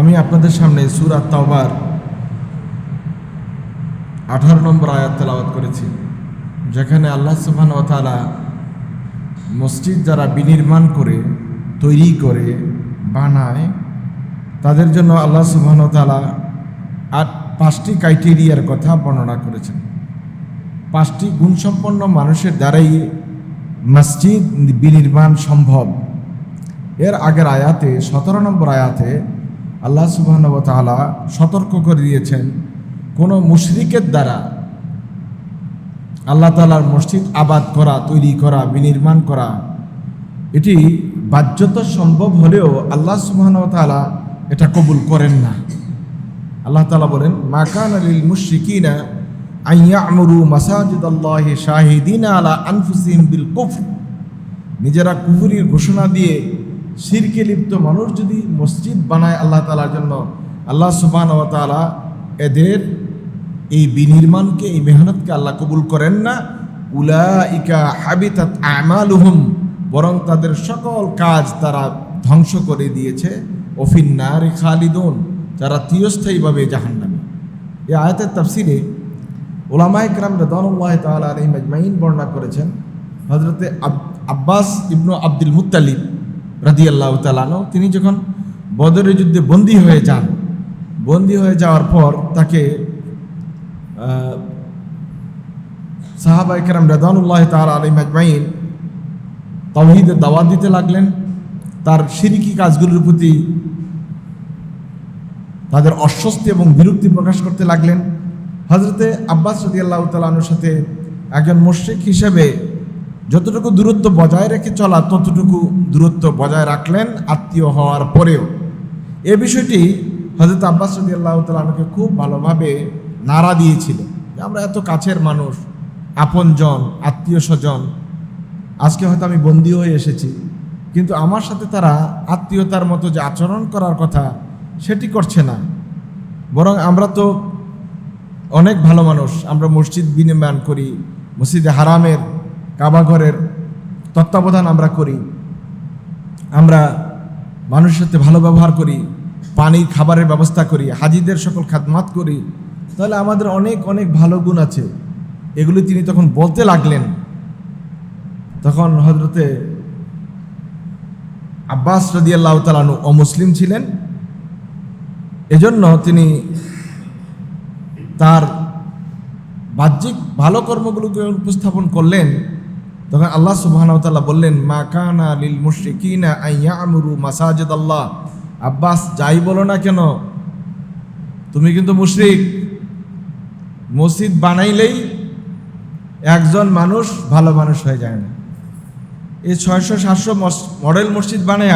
আমি আপনাদের সামনে সুরাত তাওবার আঠারো নম্বর আয়াত তেলাওয়াত করেছি, যেখানে আল্লাহ সুবহান ও তাআলা মসজিদ যারা বিনির্মাণ করে, তৈরি করে, বানায়, তাদের জন্য আল্লাহ সুবহান ও তাআলা আট, পাঁচটি ক্রাইটেরিয়ার কথা বর্ণনা করেছেন। পাঁচটি গুণসম্পন্ন মানুষের দ্বারাই মসজিদ বিনির্মাণ সম্ভব। এর আগের আয়াতে, সতেরো নম্বর আয়াতে আল্লাহ সুবহানাহু ওয়া তাআলা সতর্ক করে দিয়েছেন, কোনো মুশরিকের দ্বারা আল্লাহ তাআলার মসজিদ আবাদ করা, তৈরি করা, বিনির্মাণ করা, এটি বাহ্যত সম্ভব হলেও আল্লাহ সুবহানাহু ওয়া তাআলা এটা কবুল করেন না। আল্লাহ তাআলা বলেন মাকান আলিল মুশরিকিনা মাসাজিদ আল্লাহ শাহিদিনা আলা আনফুসিহিম বিল কুফর। নিজেরা কুফুরির ঘোষণা দিয়ে শিরকে লিপ্ত মানুষ যদি মসজিদ বানায় আল্লাহ তালার জন্য, আল্লাহ সুবান ও তালা এদের এই বিনির্মাণকে, এই মেহনতকে আল্লাহ কবুল করেন না। উলা ইকা হাবিতাত আমালুহুম, বরং তাদের সকল কাজ তারা ধ্বংস করে দিয়েছে। ওফিন্নার খালিদুন, যারা চিরস্থায়ীভাবে জাহান্নামী। এই আয়াতের তাফসিরে ওলামা ইকরাম রেদানুল্লাহ তাআলা আলাইহি মাজমাইন বর্ণনা করেছেন, হযরতে আব্বাস ইবনু আব্দুল মুত্তালিব রাদিয়াল্লাহু তাআলা তিনি যখন বদরের যুদ্ধে বন্দী হয়ে যান, বন্দী হয়ে যাওয়ার পর তাকে সাহাবা ইকরাম রেদানুল্লাহ তার আলাইহি মাজমাইন তাওহীদের দাওয়াত দিতে লাগলেন। তার শিরিকি কাজগুলোর প্রতি তাদের অস্বস্তি এবং বিরক্তি প্রকাশ করতে লাগলেন। হজরতে আব্বাস রদি আল্লাহ তালানোর সাথে একজন মুশ্রিক হিসেবে যতটুকু দূরত্ব বজায় রেখে চলা, ততটুকু দূরত্ব বজায় রাখলেন আত্মীয় হওয়ার পরেও। এ বিষয়টি হজরত আব্বাস রদি আল্লাহ তালানোকে খুব ভালোভাবে নাড়া দিয়েছিল আমরা এত কাছের মানুষ, আপনজন আত্মীয় স্বজন আজকে হয়তো আমি বন্দী হয়ে এসেছি। কিন্তু আমার সাথে তারা আত্মীয়তার মতো যে আচরণ করার কথা, সেটি করছে না। বরং আমরা তো অনেক ভালো মানুষ, আমরা মসজিদ বিনির্মাণ করি, মসজিদে হারামের কাবাঘরের তত্ত্বাবধান আমরা করি। আমরা মানুষের সাথে ভালো ব্যবহার করি পানি খাবারের ব্যবস্থা করি, হাজিদের সকল খাদমাত করি। তাহলে আমাদের অনেক অনেক ভালো গুণ আছে। এগুলি তিনি তখন বলতে লাগলেন। তখন হজরতে আব্বাস রদিয়াল্লাহ তালানু অমুসলিম ছিলেন। এজন্য তিনি তার বাহ্যিক ভালো কর্মগুলোকে উপস্থাপন করলেন। তখন আল্লাহ সুবাহানতাল্লাহ বললেন, মা কানা লিল মুশরিকিনা আইয়ামুরু মাসাজিদ আল্লাহ আব্বাস, যাই বলো না কেন? তুমি কিন্তু মুশরিক। মসজিদ বানাইলেই একজন মানুষ ভালো মানুষ হয়ে যায় না। এই ছয়শো সাতশো মডেল মসজিদ বানায়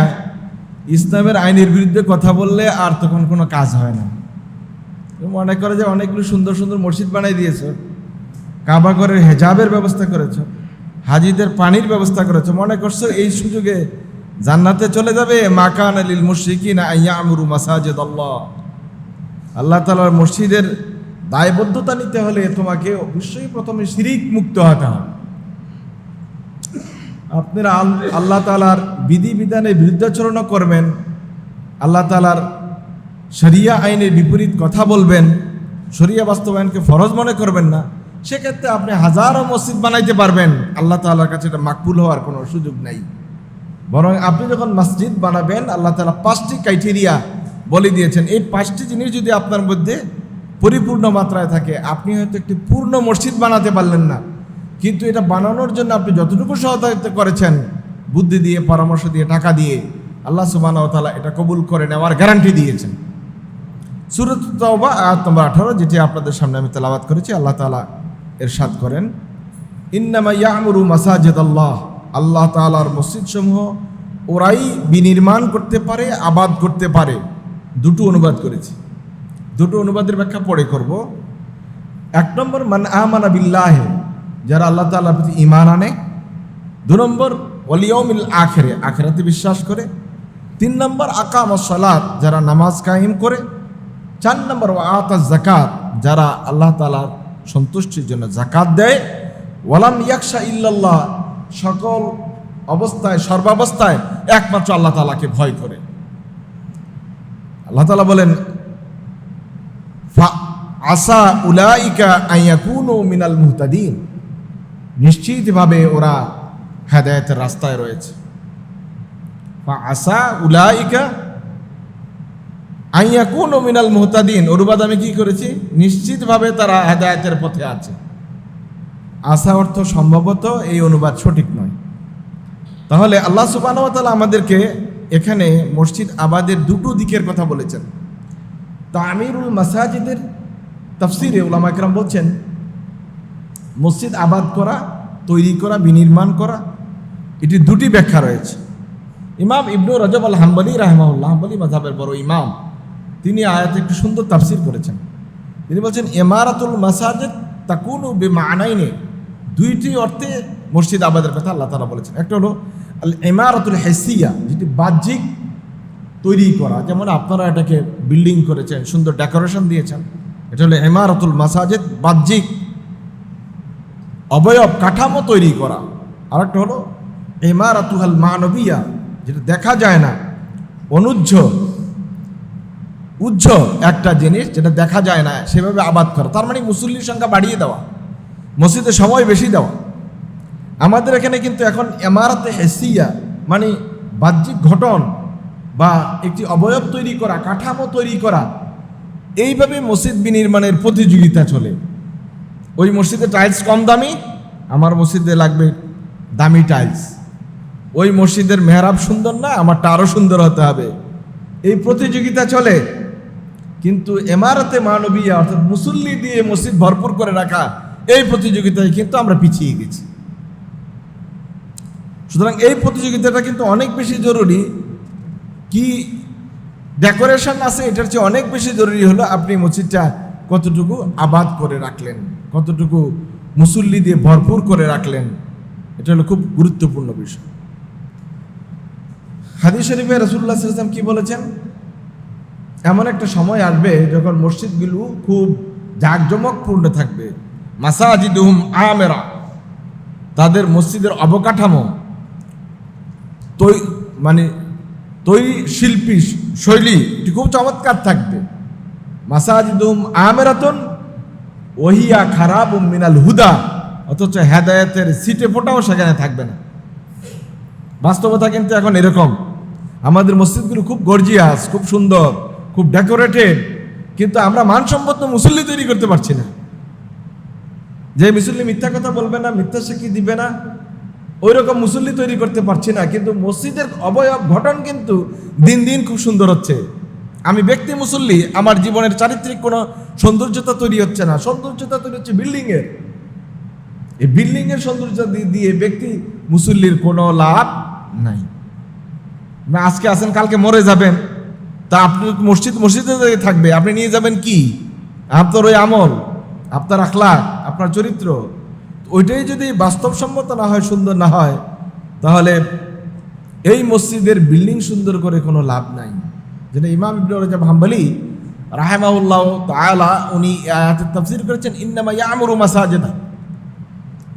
ইসলামের আইনের বিরুদ্ধে কথা বললে আর তখন কোনো কাজ হয় না। মনে করে যে অনেকগুলো সুন্দর সুন্দর মসজিদ বানাই দিয়েছ কাবাগরের হেজাবের ব্যবস্থা করেছ। হাজিদের পানির ব্যবস্থা করেছে। মনে করছ এই সুযোগে জান্নাতে চলে যাবে? মাকান আলিল মুশরিকিন আইয়ামুরু মাসাজিদ আল্লাহ আল্লাহ তালার মসজিদের দায়বদ্ধতা নিতে হলে তোমাকে অবশ্যই প্রথমে শিরিক মুক্ত হতে হবে। আপনারা আল্লাহ তালার বিধি বিধানে বিরুদ্ধাচরণ করবেন। আল্লাহ তালার শরিয়া আইনের বিপরীত কথা বলবেন। শরিয়া বাস্তবায়নকে ফরজ মনে করবেন না। সেক্ষেত্রে আপনি হাজারো মসজিদ বানাইতে পারবেন। আল্লাহ তালার কাছে এটা মাকবুল হওয়ার কোনো সুযোগ নাই। বরং আপনি যখন মসজিদ বানাবেন, আল্লাহ তালা পাঁচটি ক্রাইটেরিয়া বলে দিয়েছেন। এই পাঁচটি জিনিস যদি আপনার মধ্যে পরিপূর্ণ মাত্রায় থাকে, আপনি হয়তো একটি পূর্ণ মসজিদ বানাতে পারলেন না। কিন্তু এটা বানানোর জন্য আপনি যতটুকু সহায়তা করেছেন, বুদ্ধি দিয়ে, পরামর্শ দিয়ে, টাকা দিয়ে, আল্লাহ সুবাহ তালা এটা কবুল করে নেওয়ার গ্যারান্টি দিয়েছেন। সুরত তওবা আয়াত নম্বর আঠারো, যেটি আপনাদের সামনে আমি তেলাবাত করেছি, আল্লাহ তালা এরশাদ করেন। ইন্নামা ইয়ামুরু আল্লাহ আল্লাহ তালার মসজিদ সমূহ ওরাই বিনির্মাণ করতে পারে, আবাদ করতে পারে। দুটো অনুবাদ করেছি। দুটো অনুবাদের ব্যাখ্যা পরে করব। এক নম্বর, মান আমানা বিল্লাহে, যারা আল্লাহ তাল্লাহ প্রতি ইমান আনে। দু নম্বর অলিয়মিল আখেরে, আখেরাতে বিশ্বাস করে। তিন নম্বর, আকাম সালাত, যারা নামাজ কায়েম করে। চার নম্বর আতা জাকাত যারা আল্লাহ তালার সন্তুষ্টির জন্য জাকাত দেয়। ওয়ালাম ইয়াকশা ইল্লাল্লাহ। সকল অবস্থায়, সর্বাবস্থায় একমাত্র আল্লাহ তালাকে ভয় করে। আল্লাহ তালা বলেন আসা উলাইকা আইয়াকুনু মিনাল মুহতাদিন। নিশ্চিতভাবে ওরা হেদায়েতের রাস্তায় রয়েছে। আসা উলাইকা আইয়াকুনু মিনাল মোহতাদিন। অনুবাদ আমি কি করেছি? নিশ্চিতভাবে তারা হেদায়েতের পথে আছে। আশা অর্থ সম্ভবত এই অনুবাদ সঠিক নয়। তাহলে আল্লাহ সুবাহ আমাদেরকে এখানে মসজিদ আবাদের দুটো দিকের কথা বলেছেন। তামিরুল মাসাজিদের তাফসিরে ওলামা একরাম বলছেন, মসজিদ আবাদ করা, তৈরি করা, বিনির্মাণ করা, এটি দুটি ব্যাখ্যা রয়েছে। ইমাম ইবনু রজব আল হাম্বলি রাহমাউল্লাহ হাম্বলি মাঝাবের বড় ইমাম। তিনি আয়াতে একটু সুন্দর তাফসির করেছেন তিনি বলছেন এমারাতুল মাসাজিদ তাকুনু বে মানাইনে দুইটি অর্থে মসজিদ আবাদের কথা আল্লাহ তালা বলেছেন। একটা হলো, আল এমারাতুল হেসিয়া, যেটি বাহ্যিক তৈরি করা। যেমন আপনারা এটাকে বিল্ডিং করেছেন, সুন্দর ডেকোরেশন দিয়েছেন। এটা হলো এমারাতুল মাসাজিদ, বাহ্যিক অবয়ব কাঠামো তৈরি করা। আরেকটা হলো এমারাতুহাল মানবিয়া, যেটা দেখা যায় না, অনুজ্জ। উজ্জ একটা জিনিস যেটা দেখা যায় না, সেভাবে আবাদ করা। তার মানে মুসল্লির সংখ্যা বাড়িয়ে দেওয়া, মসজিদে সময় বেশি দেওয়া। আমাদের এখানে কিন্তু এখন এমারাতে হেসিয়া মানে বাহ্যিক ঘটন বা একটি অবয়ব তৈরি করা, কাঠামো তৈরি করা, এইভাবে মসজিদ বিনির্মাণের প্রতিযোগিতা চলে। ওই মসজিদে টাইলস কম দামি, আমার মসজিদে লাগবে দামি টাইলস ওই মসজিদের মেহরাব সুন্দর না, আমারটা আরও সুন্দর হতে হবে। এই প্রতিযোগিতা চলে। কিন্তু এমারতে মানবীয়, অর্থাৎ মুসল্লি দিয়ে মসজিদ ভরপুর করে রাখা, এই প্রতিযোগিতায় কিন্তু আমরা পিছিয়ে গেছি। সুতরাং এই প্রতিযোগিতাটা কিন্তু অনেক বেশি জরুরি। কি ডেকোরেশন আছে, এটার চেয়ে অনেক বেশি জরুরি হলো আপনি মসজিদটা কতটুকু আবাদ করে রাখলেন, কতটুকু মুসল্লি দিয়ে ভরপুর করে রাখলেন, এটা হলো খুব গুরুত্বপূর্ণ বিষয়। হাদিস শরীফে রসুল্লাহ সাল্লাম কি বলেছেন? এমন একটা সময় আসবে যখন মসজিদগুলো খুব জাঁকজমকপূর্ণ থাকবে। মাসাজিদুহুম আমেরা। তাদের মসজিদের অবকাঠামো তৈ মানে তৈরি শিল্পী শৈলী খুব চমৎকার থাকবে। মাসাজিদুম আমেরাতন ওহিয়া খারাপ মিনাল হুদা, অথচ হেদায়েতের সিটে ফোটাও সেখানে থাকবে না। বাস্তবতা কিন্তু এখন এরকম। আমাদের মসজিদগুলো খুব গর্জিয়াস, খুব সুন্দর। খুব ডেকোরেটেড কিন্তু আমরা মানসম্মত মুসল্লি তৈরি করতে পারছি না। যে মুসল্লি মিথ্যা কথা বলবে না, মিথ্যা সাক্ষী দিবে না ওই রকম মুসল্লি তৈরি করতে পারছি না, কিন্তু মসজিদের অবয়ব ঘটন কিন্তু দিন দিন খুব সুন্দর হচ্ছে। আমি ব্যক্তি মুসল্লি, আমার জীবনের চারিত্রিক কোনো সৌন্দর্যতা তৈরি হচ্ছে না। সৌন্দর্যতা তৈরি হচ্ছে বিল্ডিংয়ের। এই বিল্ডিংয়ের সৌন্দর্য দিয়ে ব্যক্তি মুসল্লির কোনো লাভ নাই। না, আজকে আছেন, কালকে মরে যাবেন। তা আপনি মসজিদ মসজিদে থাকবে, আপনি নিয়ে যাবেন কি? আপনার ওই আমল, আপনার আখলাক আপনার চরিত্র। ওইটাই যদি বাস্তবসম্মত না হয়, সুন্দর না হয়, তাহলে এই মসজিদের বিল্ডিং সুন্দর করে কোনো লাভ নাই। যেটা ইমাম ইবনে রাজাব হাম্বলি রাহেমাউল্লাহ তাআলা উনি তাফসীর করেছেন, ইন্নামা ইয়ামুরু মাসাজিদা।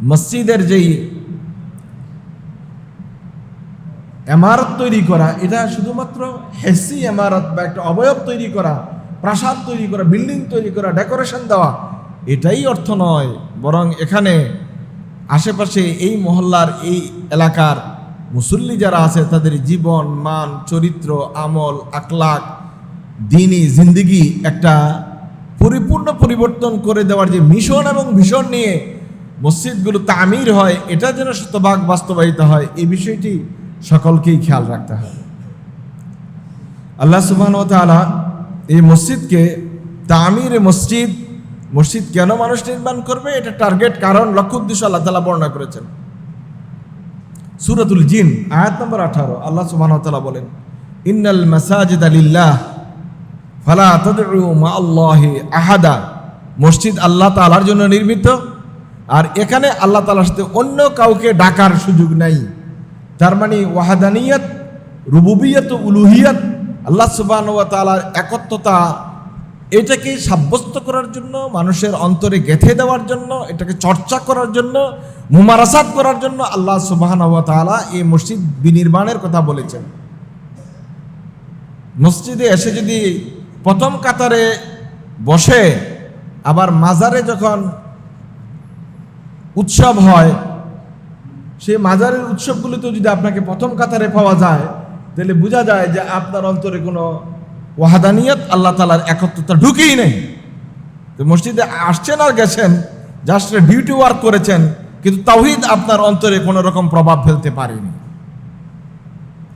মসজিদের যেই এমারত তৈরি করা, এটা শুধুমাত্র হেসি এমারত বা একটা অবয়ব তৈরি করা, প্রাসাদ তৈরি করা, বিল্ডিং তৈরি করা, ডেকোরেশন দেওয়া, এটাই অর্থ নয়। বরং এখানে আশেপাশে এই মহল্লার এই এলাকার মুসল্লি যারা আছে, তাদের জীবন, মান, চরিত্র, আমল আকলাক দিনী জিন্দিগি একটা পরিপূর্ণ পরিবর্তন করে দেওয়ার যে মিশন এবং ভীষণ নিয়ে মসজিদগুলো তামির হয়, এটা যেন শতভাগ বাস্তবায়িত হয়, এই বিষয়টি সকলকেই খেয়াল রাখতে হবে। আল্লাহ সুবহান ও তাআলা এই মসজিদকে তামির মসজিদ মসজিদ কেন মানুষ নির্মাণ করবে? এটা টার্গেট কারণ লক্ষ্য উদ্দেশ্য আল্লাহ তালা বর্ণনা করেছেন। সুরতুল জিন, আয়াত নম্বর আঠারো, আল্লাহ সুবহান ও তাআলা বলেন, ইন্নাল মাসাজিদ আলিল্লাহ ফালা আল্লাহি আহাদা। মসজিদ আল্লাহ তাআলার জন্য নির্মিত, আর এখানে আল্লাহ তালার সাথে অন্য কাউকে ডাকার সুযোগ নাই। তার মানে ওয়াহাদানিয়ত, রুবুবিয়ত, উলুহিয়ত, আল্লাহ সুবহান ওয়া তাআলার একত্বতা, এটাকে সাব্যস্ত করার জন্য, মানুষের অন্তরে গেঁথে দেওয়ার জন্য, এটাকে চর্চা করার জন্য, মুমারাসাত করার জন্য আল্লাহ সুবহান তাআলা এই মসজিদ বিনির্মাণের কথা বলেছেন। মসজিদে এসে যদি প্রথম কাতারে বসে, আবার মাজারে যখন উৎসব হয় সেই মাজারের উৎসবগুলিতেও যদি আপনাকে প্রথম কাতারে পাওয়া যায়, তাহলে বোঝা যায় যে আপনার অন্তরে কোনো ওয়াহাদানিয়ত আল্লাহ তালার একত্রতা ঢুকেই নেই। তো মসজিদে আসছেন আর গেছেন জাস্ট ডিউটি ওয়ার্ক করেছেন, কিন্তু তাওহিদ আপনার অন্তরে কোনো রকম প্রভাব ফেলতে পারেনি।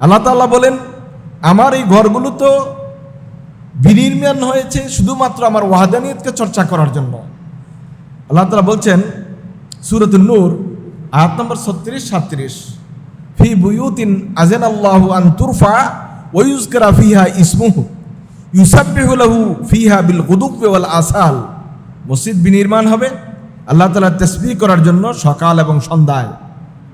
আল্লাহ তাআলা বলেন, আমার এই ঘরগুলো তো বিনির্মাণ হয়েছে শুধুমাত্র আমার ওয়াহাদানিয়তকে চর্চা করার জন্য। আল্লাহ তাআলা বলছেন সুরতুল নূর আয়াত নম্বর ছত্রিশ সাত্রিশ ফি বুয়ুতিন আজেন আল্লাহু আন তুরফা ওয়ুজকরা ফিহা ইসমুহু, ইউসাব্বিহু লাহু ফিহা বিল গুদুব্বি ওয়াল আসাল। মসজিদ বিনির্মাণ হবে। আল্লাহ তাআলা তাসবিহ করার জন্য সকাল এবং সন্ধ্যায়।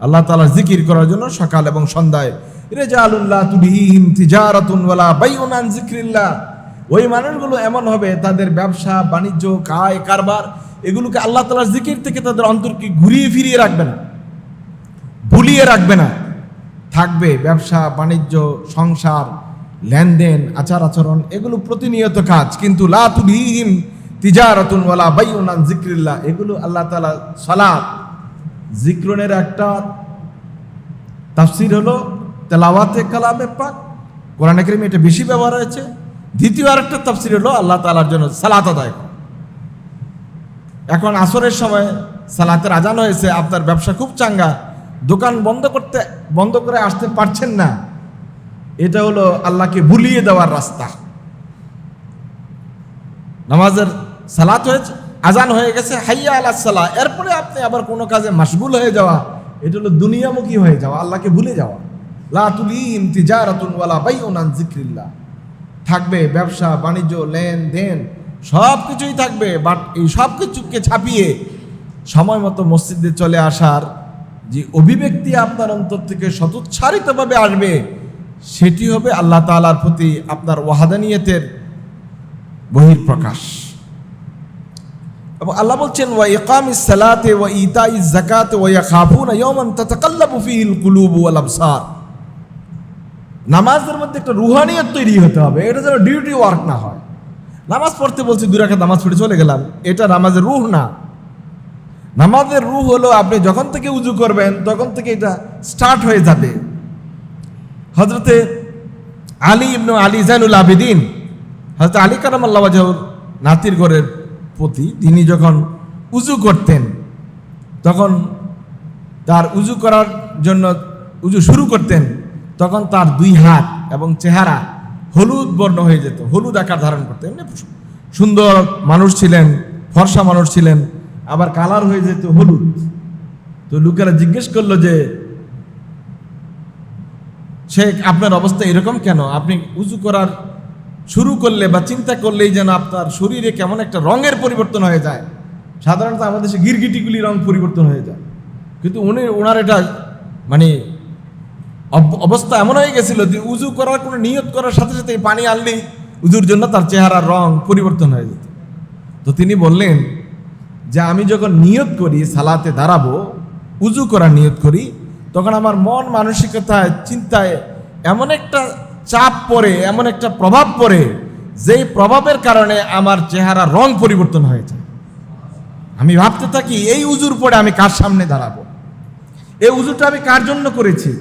আল্লাহ তাআলার জিকির করার জন্য সকাল এবং সন্ধ্যায়। রেজালুল্লাহ তুলহিহিম তিজারাতুন ওয়ালা বাইউন আন যিকরিল্লাহ। ওই মানুষগুলো এমন হবে, তাদের ব্যবসা, বাণিজ্য কায় কারবার এগুলোকে আল্লাহ তাআলার জিকির থেকে তাদের অন্তরকে ঘুরিয়ে ফিরিয়ে রাখবে না। ভুলিয়ে রাখবে না। থাকবে ব্যবসা, বাণিজ্য, সংসার, লেনদেন, আচার আচরণ, এগুলো প্রতিনিয়ত কাজ। কিন্তু লা তুলহিহিম তিজারাতুন ওয়ালা বাইউন আন যিকরিল্লাহ, এগুলো আল্লাহ তাআলা সালাত। জিক্রনের একটা তাফসির হলো, তেলাওয়াতে কালামে পাক। কোরআন কারিমে এটা বেশি ব্যবহার হয়েছে। দ্বিতীয় আরেকটা তাফসির হলো, আল্লাহ তাআলার জন্য সালাত আদায় এখন আসরের সময় সালাতের আজান হয়েছে, আপনার ব্যবসা খুব চাঙ্গা। দোকান বন্ধ করতে, বন্ধ করে আসতে পারছেন না, এটা হলো আল্লাহকে ভুলিয়ে দেওয়ার রাস্তা। নামাজের সালাত হয়েছে, আজান হয়ে গেছে, হাইয়া আল্লাহ সালাহ এরপরে আপনি আবার কোনো কাজে মাসগুল হয়ে যাওয়া, এটা হলো দুনিয়ামুখী হয়ে যাওয়া, আল্লাহকে ভুলে যাওয়া। আন থাকবে ব্যবসা, বাণিজ্য লেনদেন সব কিছুই থাকবে, বাট এই সব কিছুকে ছাপিয়ে সময় মতো মসজিদে চলে আসার যে অভিব্যক্তি আপনার অন্তর থেকে সতুচ্ছারিতভাবে আসবে, সেটি হবে আল্লাহ তাআলার প্রতি আপনার ওয়াহাদানিয়তের বহির্প্রকাশ এবং আল্লাহ বলছেন, ওয়া ইকামিস সালাতে ওয়া ইতাইজ যাকাতে ওয়া ইয়াখাফুনা ইয়াওমান তাতাকাল্লাবু ফীহিল কুলুবু ওয়াল আবসার। নামাজের মধ্যে একটা রুহানিয়ত তৈরি হতে হবে, এটা যেন ডিউটি ওয়ার্ক না হয়। নামাজ পড়তে বলছি দু রাকাত নামাজ পড়ে চলে গেলাম। এটা নামাজের রুহ না। নামাজের রু হলো আপনি যখন থেকে উজু করবেন, তখন থেকে এটা স্টার্ট হয়ে যাবে। হজরতে আলী ইবনু আলী জাইনুল আবেদিন হজরত আলী কারাম আল্লাহ নাতির ঘরের প্রতি তিনি যখন উজু করতেন, তখন তার উজু করার জন্য উজু শুরু করতেন, তখন তার দুই হাত এবং চেহারা হলুদ বর্ণ হয়ে যেত। হলুদ আকার ধারণ করতেন। সুন্দর মানুষ ছিলেন, ফর্সা মানুষ ছিলেন। আবার কালার হয়ে যেত হলুদ। তো লোকেরা জিজ্ঞেস করল যে, শেখ, আপনার অবস্থা এরকম কেন? আপনি উজু করার শুরু করলে বা চিন্তা করলেই যেন আপনার শরীরে কেমন একটা রঙের পরিবর্তন হয়ে যায়। সাধারণত আমাদের দেশে গিরগিটিগুলি রং পরিবর্তন হয়ে যায়। কিন্তু উনি ওনার এটা মানে অব- অবস্থা এমন হয়ে গেছিল যে উজু করার কোনো নিয়ত করার সাথে সাথে পানি আনলেই উজুর জন্য তার চেহারার রং পরিবর্তন হয়ে যেত। তো তিনি বললেন যে আমি যখন নিয়ত করি, সালাতে দাঁড়াবো, উজু করার নিয়ত করি, তখন আমার মন মানসিকতায়, চিন্তায় এমন একটা চাপ পড়ে, এমন একটা প্রভাব পড়ে, যেই প্রভাবের কারণে আমার চেহারা রং পরিবর্তন হয়েছে আমি ভাবতে থাকি, এই উজুর পরে আমি কার সামনে দাঁড়াবো? এই উজুটা আমি কার জন্য করেছি?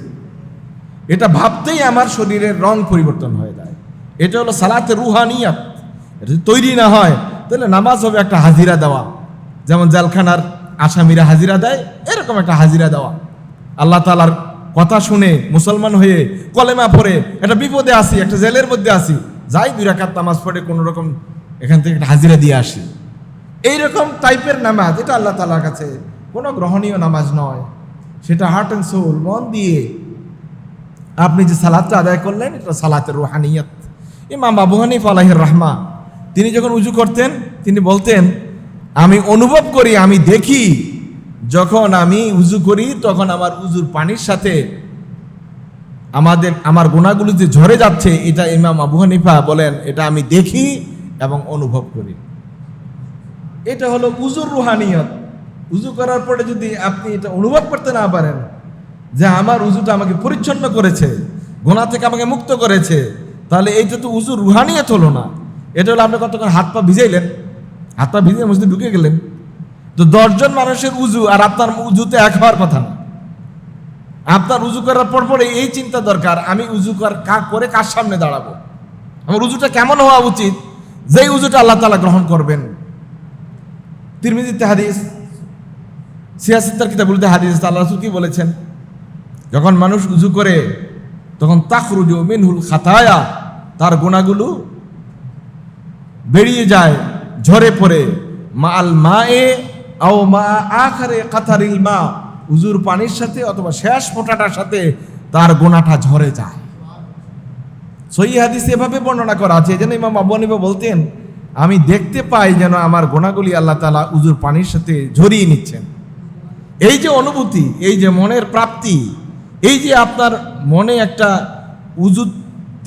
এটা ভাবতেই আমার শরীরের রং পরিবর্তন হয়ে যায়। এটা হলো সালাতে রুহানিয়াত। এটা যদি তৈরি না হয়, তাহলে নামাজ হবে একটা হাজিরা দেওয়া। যেমন জালখানার আসামিরা হাজিরা দেয়, এরকম একটা হাজিরা দেওয়া। আল্লাহ তালার কথা শুনে মুসলমান হয়ে কলেমা পড়ে, একটা বিপদে আসি, একটা জেলের মধ্যে আসি, যাই দুই রাকাত নামাজ পড়ে কোনো রকম এখান থেকে একটা হাজিরা দিয়ে আসি। এইরকম টাইপের নামাজ, এটা আল্লাহ তালার কাছে কোনো গ্রহণীয় নামাজ নয়। সেটা হার্ট অ্যান্ড সোল মন দিয়ে। আপনি যে সালাদটা আদায় করলেন, এটা সালাতের রুহানিয়ত। ইমাম আবু হানিফ আলাহির রহমা, তিনি যখন উজু করতেন, তিনি বলতেন আমি অনুভব করি, আমি দেখি, যখন আমি উজু করি, তখন আমার উজুর পানির সাথে আমাদের, আমার গুণাগুলো যে ঝরে যাচ্ছে, এটা ইমাম আবু হানিফা বলেন, এটা আমি দেখি এবং অনুভব করি। এটা হলো উজুর রুহানিয়ত। উজু করার পরে যদি আপনি এটা অনুভব করতে না পারেন, যে আমার উজুটা আমাকে পরিচ্ছন্ন করেছে গোনা থেকে আমাকে মুক্ত করেছে, তাহলে এইটা তো উজুর রুহানিয়ত হলো না। এটা হলো আপনি কতক্ষণ হাত পা ভিজাইলেন হাত ভিজে মসজিদে ঢুকে গেলেন। তো দশজন মানুষের উজু আর আপনার উজুতে এক হওয়ার কথা না। আপনার উজু করার পর পরে এই চিন্তা দরকার, আমি উজু কর- কা- করে কার সামনে দাঁড়াবো? আমার উজুটা কেমন হওয়া উচিত? যেই উজুটা আল্লাহ তালা গ্রহণ করবেন। তিরমিজিতে হাদিস সিয়াসিত্তার কিতাবগুলিতে হাদিস, আল্লাহ রসুল কি বলেছেন? যখন মানুষ উজু করে, তখন তাকরুজু মিনহুল খাতায়া, তার গুণাগুলো বেরিয়ে যায়। ঝরে পড়ে। মা আল মা এ আও মা আখারে কাতারিল মা। উজুর পানির সাথে অথবা শেষ ফোঁটাটার সাথে তার গোনাটা ঝরে যায়। সই হাদিস এভাবে বর্ণনা করা আছে জন্য ইমাম আবু হানিফা বলতেন, আমি দেখতে পাই যেন আমার গোনাগুলি আল্লাহ তালা উজুর পানির সাথে ঝরিয়ে নিচ্ছেন। এই যে অনুভূতি, এই যে মনের প্রাপ্তি, এই যে আপনার মনে একটা উজু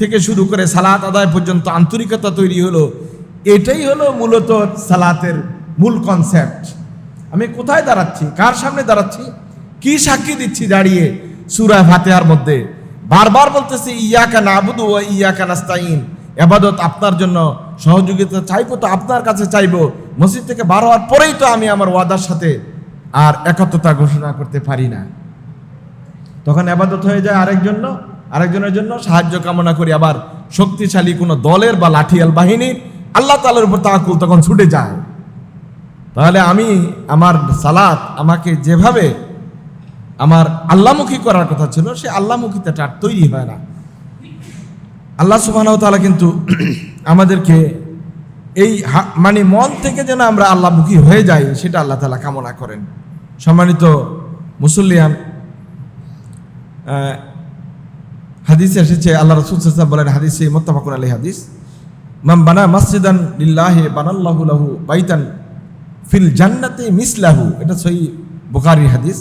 থেকে শুরু করে সালাত আদায় পর্যন্ত আন্তরিকতা তৈরি হলো এটাই হলো মূলত সালাতের মূল কনসেপ্ট আমি কোথায় দাঁড়াচ্ছি? কার সামনে দাঁড়াচ্ছি? কি সাক্ষী দিচ্ছি দাঁড়িয়ে সুরা ফাতেহার মধ্যে? বারবার বলতেছি, ইয়াকা নাবুদু ও ইয়াকা নাস্তাইন এবাদত আপনার জন্য সহযোগিতা চাইব তো আপনার কাছে চাইব। মসজিদ থেকে বার হওয়ার পরেই তো আমি আমার ওয়াদার সাথে আর একত্রতা ঘোষণা করতে পারি না। তখন আবাদত হয়ে যায় আরেকজন আরেকজনের জন্য সাহায্য কামনা করি। আবার শক্তিশালী কোনো দলের বা লাঠিয়াল বাহিনীর আল্লাহ তালের উপর তাকুল তখন ছুটে যায়। তাহলে আমি আমার সালাত আমাকে যেভাবে আমার আল্লামুখী করার কথা ছিল, সে আল্লামুখীতাটা আর তৈরি হয় না। আল্লাহ সুবাহ তালা কিন্তু আমাদেরকে এই মানে মন থেকে যেন আমরা আল্লাহমুখী হয়ে যাই, সেটা আল্লাহ তালা কামনা করেন। সম্মানিত মুসল্লিয়ান হাদিসে এসেছে, আল্লাহ রসুল বলেন হাদিসে মোত্তাফাকুন আলী হাদিস। মাম বানা মসজিদান লিল্লাহে বানাল্লাহু লাহু বাইতান ফিল জান্নাতে মিসলাহু। এটা সই বুখারির হাদিস,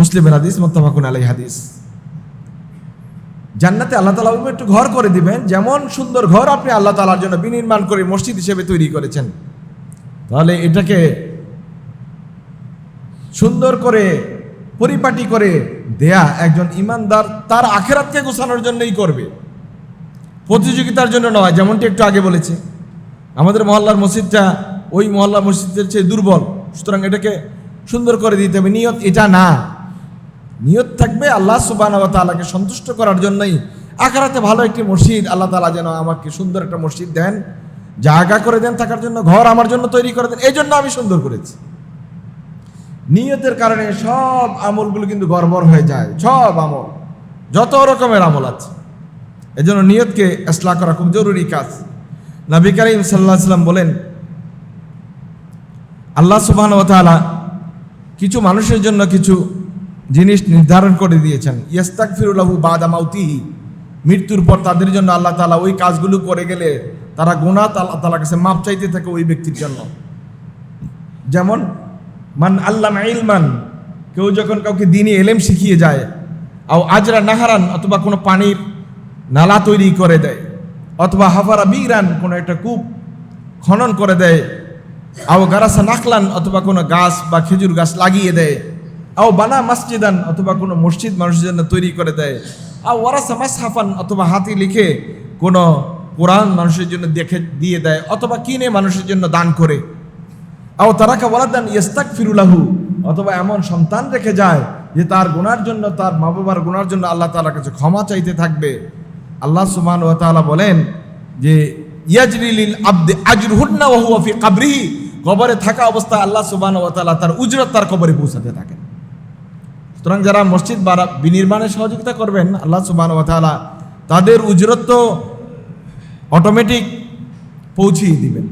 মুসলিমের হাদিস, মোত্তাফাকুন আলাই হাদিস। জান্নাতে আল্লাহ তালা একটু ঘর করে দিবেন, যেমন সুন্দর ঘর আপনি আল্লাহ তালার জন্য বিনির্মাণ করে মসজিদ হিসেবে তৈরি করেছেন। তাহলে এটাকে সুন্দর করে পরিপাটি করে দেয়া একজন ইমানদার তার আখেরাতকে গোছানোর জন্যই করবে। প্রতিযোগিতার জন্য নয়, যেমনটি একটু আগে বলেছে। আমাদের মহল্লার মসজিদটা ওই মহল্লা মসজিদের চেয়ে দুর্বল। সুতরাং এটাকে সুন্দর করে দিতে হবে। নিয়ত এটা না। নিয়ত থাকবে আল্লাহ সুবাহ সন্তুষ্ট করার জন্যই। আখারাতে ভালো একটি মসজিদ আল্লাহ তালা যেন আমাকে সুন্দর একটা মসজিদ দেন, জায়গা করে দেন, থাকার জন্য, ঘর আমার জন্য তৈরি করে দেন এই জন্য আমি সুন্দর করেছি। নিয়তের কারণে সব আমলগুলো কিন্তু গড়বড় হয়ে যায়, সব আমল। যত রকমের আমল আছে। এই জন্য নিয়তকে এসলা করা খুব জরুরি কাজ। নবী করিম সাল্লাহ সাল্লাম বলেন, আল্লাহ সুবহান ও তাআলা কিছু মানুষের জন্য কিছু জিনিস নির্ধারণ করে দিয়েছেন। ইয়াস্তাক ফিরুল্লাহু বাদা মাউতিহি। মৃত্যুর পর তাদের জন্য আল্লাহ তাআলা ওই কাজগুলো করে গেলে তারা গোনা আল্লাহ তাআলার কাছে মাপ চাইতে থাকে ওই ব্যক্তির জন্য। যেমন, মান আল্লাহ ইলমান, কেউ যখন কাউকে দিনই এলেম শিখিয়ে যায়, আও আজরা নাহারান অথবা কোনো পানির নালা তৈরি করে দেয়, অথবা হাফারা বিরান কোনো একটা কূপ খনন করে দেয়, আও গারাসা নাকলান অথবা কোনো গাছ বা খেজুর গাছ লাগিয়ে দেয়, আও বানা মসজিদান অথবা কোনো মসজিদ মানুষের জন্য তৈরি করে দেয়, আও ওয়ারাসা মাসহাফান অথবা হাতি লিখে কোনো কোরআন মানুষের জন্য দেখে দিয়ে দেয়, অথবা কিনে মানুষের জন্য দান করে। আও তারাকা ওয়ালাদান ইস্তাক ফিরুলাহু অথবা এমন সন্তান রেখে যায় যে তার গুনার জন্য, তার মা বাবার গুনার জন্য আল্লাহ তাআলার কাছে ক্ষমা চাইতে থাকবে। আল্লাহ সুমান ওয়া তাআলা বলেন যে ইয়াজরিলিল আব্দে আজরুহুন্না ওয়া হুয়া ফি কাবরিহি। কবরে থাকা অবস্থায় আল্লাহ সুবহান ওয়া তাআলা তার উজরত তার কবরে পৌঁছাতে থাকেন। সুতরাং যারা মসজিদ বারা বিনির্মাণে সহযোগিতা করবেন, আল্লাহ সুবহান ওয়া তাআলা তাদের উজরত তো অটোমেটিক পৌঁছিয়ে দিবেন।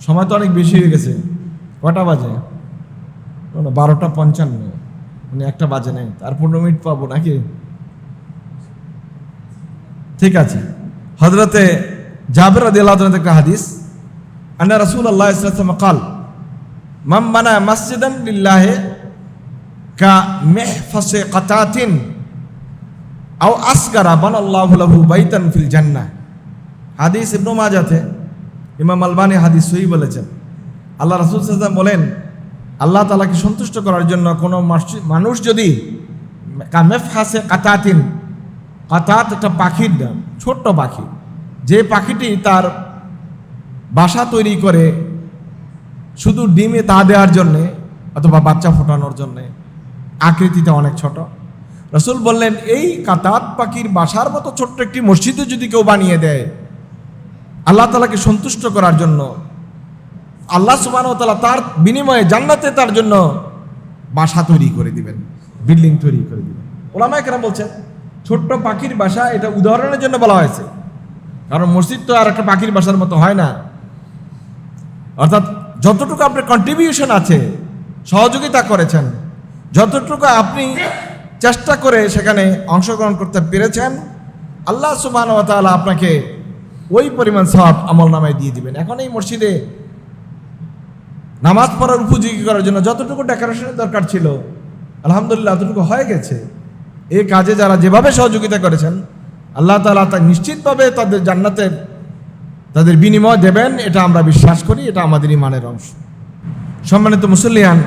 সময় তো অনেক বেশি হয়ে গেছে। কটা বাজে? বারোটা পঞ্চান্ন। মানে একটা বাজে নাই। তার পনেরো মিনিট পাবো নাকি? ঠিক আছে। হজরতে জাবের রাদি আল্লাহ একটা হাদিস, আন্না রাসূল আল্লাহ ইসলাম কাল মাম মানা মসজিদান লিল্লাহে কা মেহফাসে কাতাতিন আও আসগারা বান আল্লাহ লাহু বাইতান ফিল জান্নাহ। হাদিস ইবনু মাজাতে ইমাম আলবানি হাদিস সহি বলেছেন। আল্লাহ রাসুল সাল্লাম বলেন, আল্লাহ তালাকে সন্তুষ্ট করার জন্য কোনো মানুষ যদি কামেফ হাসে কাতাতিন অর্থাৎ একটা পাখির নাম ছোট্ট পাখি। যে পাখিটি তার বাসা তৈরি করে শুধু ডিমে তা দেওয়ার জন্যে অথবা বাচ্চা ফোটানোর জন্যে। আকৃতিতে অনেক ছোট। রসুল বললেন, এই কাতাত পাখির বাসার মতো ছোট্ট একটি মসজিদে যদি কেউ বানিয়ে দেয়, আল্লাহ তালাকে সন্তুষ্ট করার জন্য, আল্লাহ সুবাহ তালা তার বিনিময়ে জান্নাতে তার জন্য বাসা তৈরি করে দিবেন, বিল্ডিং তৈরি করে দিবেন। ওলামায় কেন বলছেন ছোট্ট পাখির বাসা এটা উদাহরণের জন্য বলা হয়েছে। কারণ মসজিদ তো আর একটা পাখির বাসার মতো হয় না। অর্থাৎ যতটুকু আপনার কন্ট্রিবিউশন আছে, সহযোগিতা করেছেন, যতটুকু আপনি চেষ্টা করে সেখানে অংশগ্রহণ করতে পেরেছেন, আল্লাহ সুবাহ আপনাকে ওই পরিমাণ সব আমল নামায় দিয়ে দিবেন। এখন এই মসজিদে নামাজ পড়ার উপযোগী করার জন্য যতটুকু ডেকোরেশনের দরকার ছিল, আলহামদুলিল্লাহ এতটুকু হয়ে গেছে। এই কাজে যারা যেভাবে সহযোগিতা করেছেন, আল্লাহ তালা তা নিশ্চিতভাবে তাদের জান্নাতের, তাদের বিনিময় দেবেন, এটা আমরা বিশ্বাস করি, এটা আমাদের ইমানের অংশ। সম্মানিত মুসলিয়ান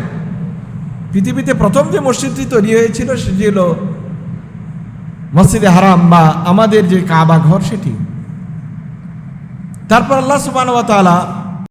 পৃথিবীতে প্রথম যে মসজিদটি তৈরি হয়েছিল সেটি হলো মসজিদে হারাম বা আমাদের যে কাবা ঘর সেটি। তারপর আল্লাহ সুবাহ তাআলা